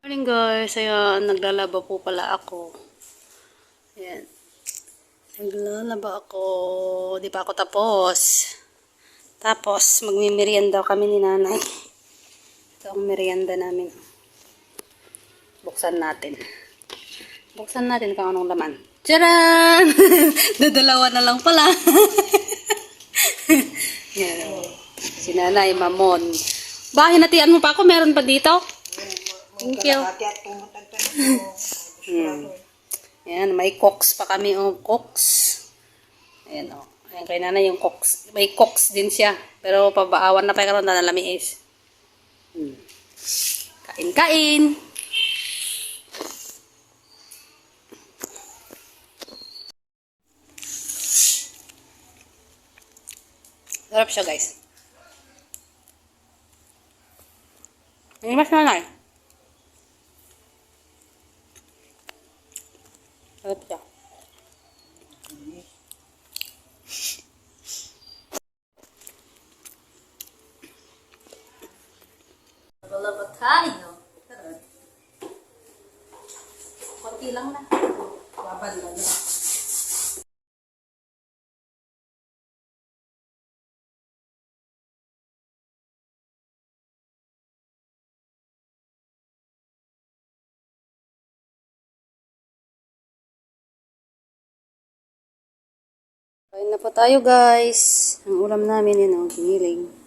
Morning guys, ayan, naglalaba po pala ako. Ayan. Naglalaba ako, di pa ako tapos. Tapos, magmimerienda kami ni nanay. Ito ang merienda namin. Buksan natin. Buksan natin kung anong laman. Tcharan! Dadalawa na lang pala. Yan. Si nanay, mamon. Bahin natian mo pa ako, meron pa dito? Thank you. Hmm. Ayan, may cooks pa kami oh, cooks. Ayan oh. Ayan kay nanay yung cooks. May cooks din siya. Pero pabaawan na pa karon na lami is. Hmm. Kain kain. Sarap siya guys. May mas nanay. Sarap siya. Ba tayo? Kunti lang na. Babad lang na. Kain na po tayo guys. Ang ulam namin yun, oh, giniling.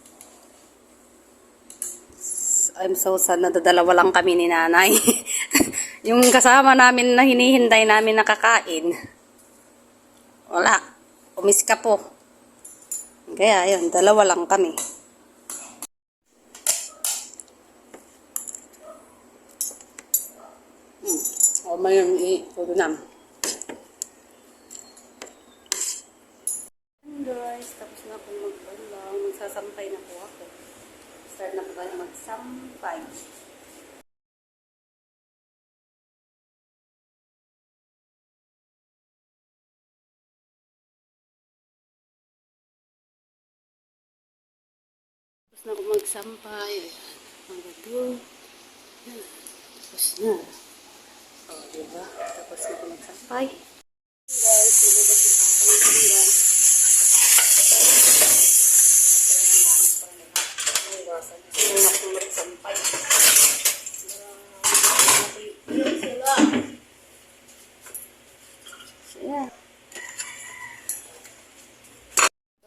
I'm so sad na dalawa lang kami ni nanay. yung kasama namin na hinihintay namin nakakain. Wala. Umis ka po. Kaya yun, dalawa lang kami. Hmm. O may yung i-tudo namin. guys, tapos na akong mag-alang. Magsasampay na po ako. Start na po tayo magsampay. Tapos na ako magsampay. Ang gato. Yan. Tapos na. O, diba? Tapos na ako magsampay. Guys, nilabas na ako ng pinggan.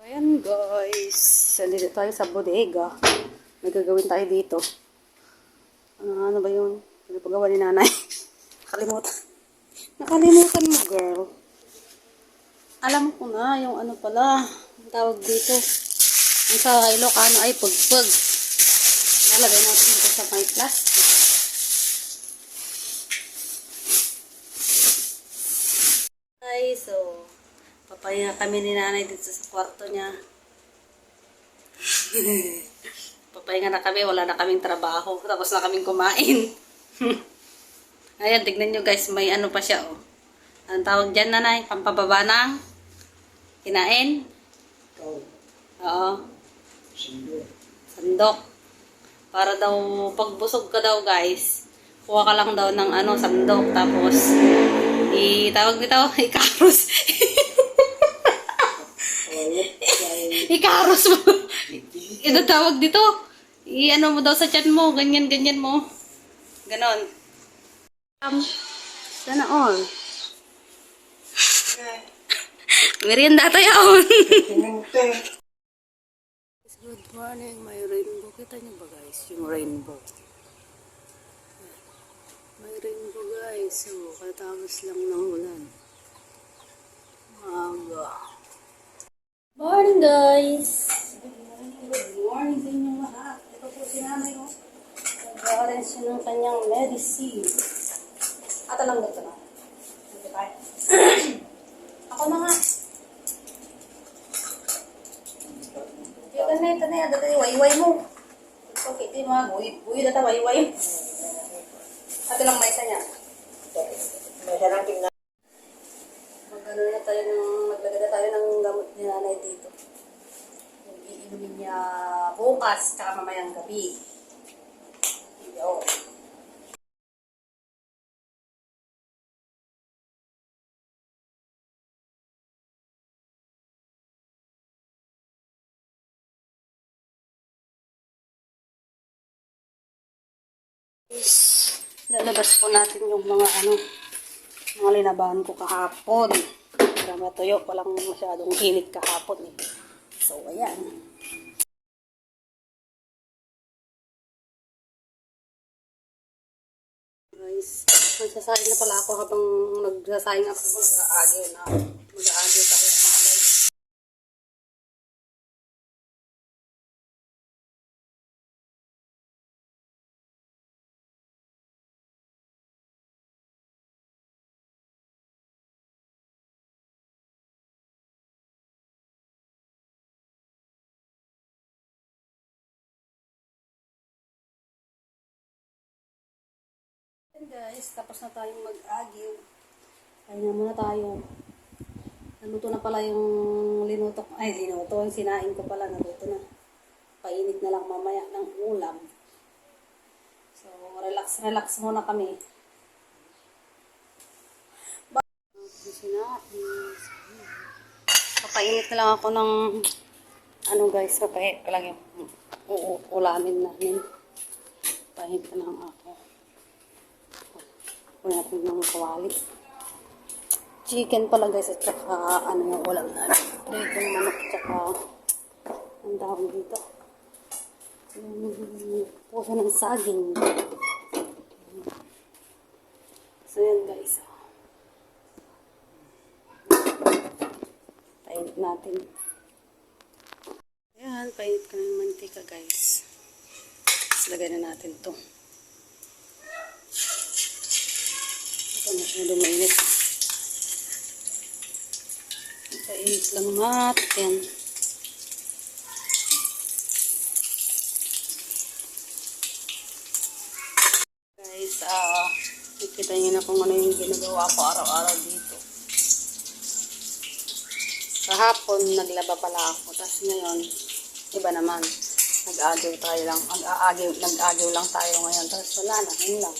Ayan guys, nandito tayo sa bodega. May gagawin tayo dito. Ano, ano ba yun? Ano pagawa ni nanay? Nakalimutan. Nakalimutan mo girl. Alam ko na yung ano pala, ang tawag dito. Ang sa Ilocano ay pagpag. Nalagay natin ito sa may plastic. Ay, so, papahinga kami ni nanay dito sa kwarto niya. papahinga na kami, wala na kaming trabaho. Tapos na kaming kumain. Ayan, tignan nyo guys, may ano pa siya, oh. Ang tawag dyan, nanay, pampababa ng kinain. Ikaw, Oo. sindo. Sandok. Para daw, pagbusog ka daw guys, kuha ka lang daw ng ano, sandok. Tapos, itawag dito, ikaros. Ikaros mo. Ito tawag dito. I-ano mo daw sa chat mo, ganyan, ganyan mo. Ganon. Um, sana all. Merienda tayo. Good morning, may rainbow. Kita niyo ba guys, yung rainbow? May rainbow guys. So, katapos lang ng ulan. Maga. Morning guys! Good morning, sa inyong lahat. Ito po si nanay ko. Nag-orange siya ng kanyang medicine. Ata lang dito na. Dito tayo. Ako na nga. Yung ganun, ito na. Dito yung wayway mo. Okay, ito yung mga. Buhay na ito, wayway. Ito lang may isa iinumin niya bukas, tsaka mamayang gabi. Yo. Is, lalabas po natin yung mga ano, mga linabahan ko kahapon. Para matuyo, walang masyadong init kahapon. Eh. So, ayan. Guys, magsasayang na pala ako habang nagsasayang ako mag-aagyo na. Mag-aagyo Ayan guys, tapos na tayong mag-agyo. Kaya na muna tayo. Naluto na pala yung linuto. Ay, linuto. Yung sinain ko pala, naluto na. Painit na lang mamaya ng ulam. So, relax, relax muna kami. Papainit na lang ako ng ano guys, papainit ko lang yung u- ulamin namin. Painit na lang ako. Wala natin ng kawali. Chicken pala guys at saka ano yung ulam na. Dito yung manok saka ang tawag dito. Yung puso ng saging. So yan guys. Painit natin. Ayan, painit ka ng mantika guys. Tapos lagay na natin to. Ito masyado mainit. Painit lang natin. Guys, ah, nakita niyo na kung ano yung ginagawa ko araw-araw dito. Kahapon, naglaba pala ako. Tapos ngayon, iba naman. Nag-agaw tayo lang. Nag-agaw lang tayo ngayon. Tapos wala na, yun lang.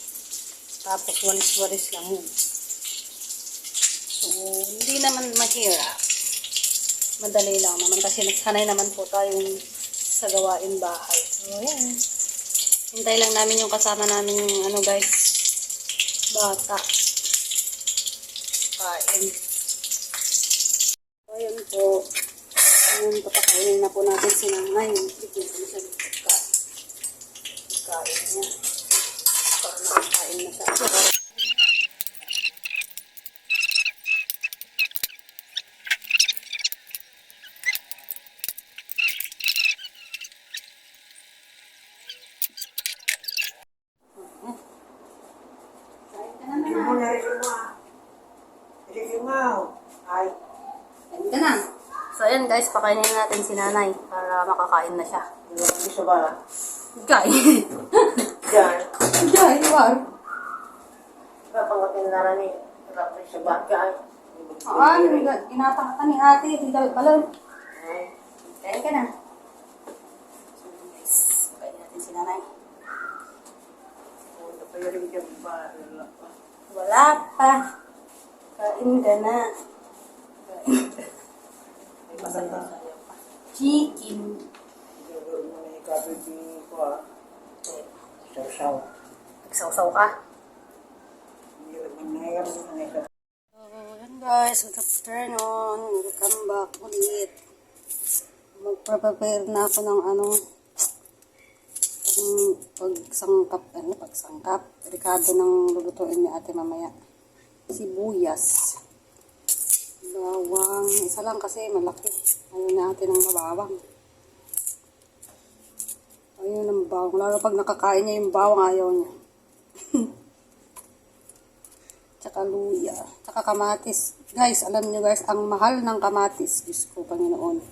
Tapos walis-walis lang yun. So, hindi naman mahirap. Madali lang naman kasi nagsanay naman po tayong sa gawain bahay. So, yan. Hintay lang namin yung kasama namin yung ano guys, bata. Kain. So, ayun po. Ayun, papakainin na po natin si nanay. Bigyan ko na pagkain. Pagkain niya. Para makakain na siya. Ka na. So, ayan guys, pakainin natin si nanay para makakain na siya. Hindi gusto ba? Kain. War. Papangatin na rin eh. Sarap rin sa bagay. Ah, ginatang ka ni ate. Higal balon. Ay. Kain ka na. So, guys, pakainin natin si nanay. Ano pa yung rin dyan ba? Wala pa. Wala pa. Kain ka na. Kain. Chicken. Siguro mo na ikabibing ko ah. Saw-saw. Nagsawsaw ka. Naman na yan. So, guys, good afternoon. Welcome back ulit. Magpre-prepare na ako ng ano, pang pagsangkap, ano, pagsangkap. Ricado ng lulutuin ni ate mamaya. Sibuyas. Bawang. Isa lang kasi malaki. Ayaw na ate ng mabawang. Ayaw ng bawang. Lalo pag nakakain niya yung bawang, ayaw niya. Tsaka luya. Tsaka kamatis. Guys, alam niyo guys, ang mahal ng kamatis. Diyos ko, Panginoon.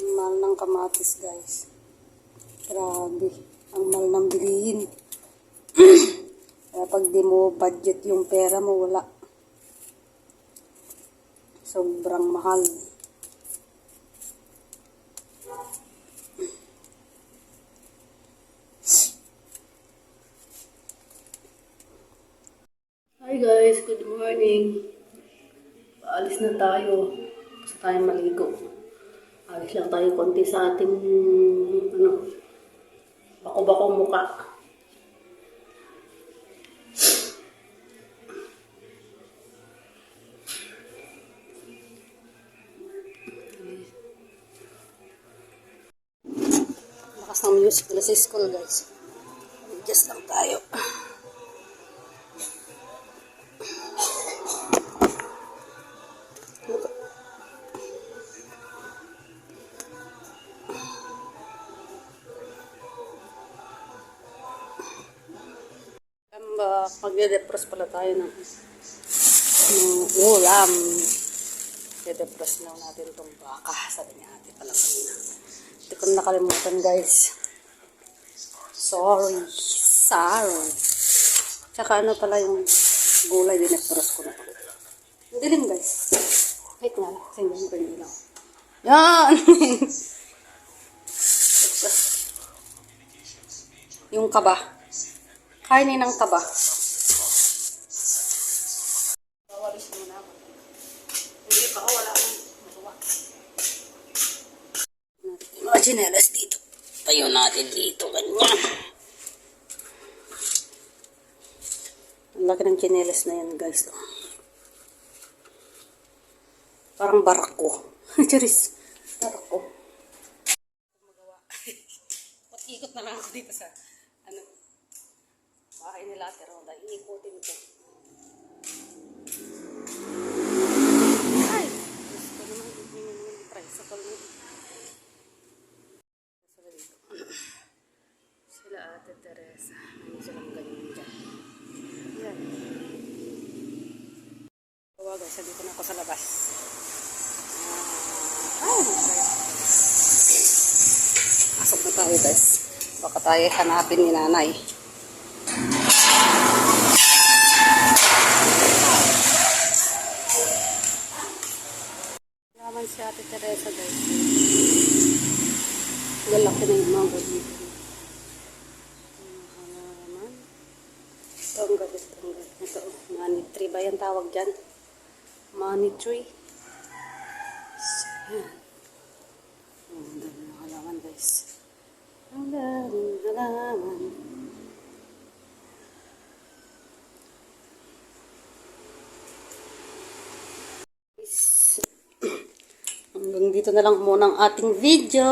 Ang mahal ng kamatis, guys. Grabe. Ang mahal ng bilihin. Kaya pag di mo budget yung pera mo, wala. Sobrang mahal. Guys, good morning. Paalis na tayo. Gusto tayong maligo. Ayos lang tayo konti sa ating, ano, bako-bako muka. Lakas ng music nila sa school, guys. Adjust lang tayo. Magde-depress pala tayo ng, ng ulam. De-depress lang natin itong baka. Sabi niya ate pala kanina. Hindi ko na nakalimutan guys. Sorry. Sorry. Tsaka ano pala yung gulay, dinepress ko na pala. Ang dilim guys. Wait nga lang. Hindi ko yung ilaw. Yan! yung kaba. Kainin ng kaba. Mga chinelas dito. Tayo natin dito, ganyan. Ang laki ng chinelas na yan, guys. oh. Parang barako. Charis. Barako. Magawa. Ikot na lang ako dito sa, ano, bahay nila Ate Roda. Iikutin ko. Ay! Gusto ko naman hindi mo naman tricycle mo. Sila dito. Sila Ate Teresa. Ano silang ganyan dyan. Yan. Kawa guys, dito na ako sa labas. Ah, ay, Pasok na tayo guys. Baka tayo hanapin ni nanay. Naman si Ate Teresa guys. Lalaki na yung mga dito. Ang halaman. Ito ang galit. Ito, money tree ba yung tawag dyan? Money tree. So, yan. Ang dami ng halaman guys. Ang daming halaman. Guys, Hanggang dito na lang muna ang ating video.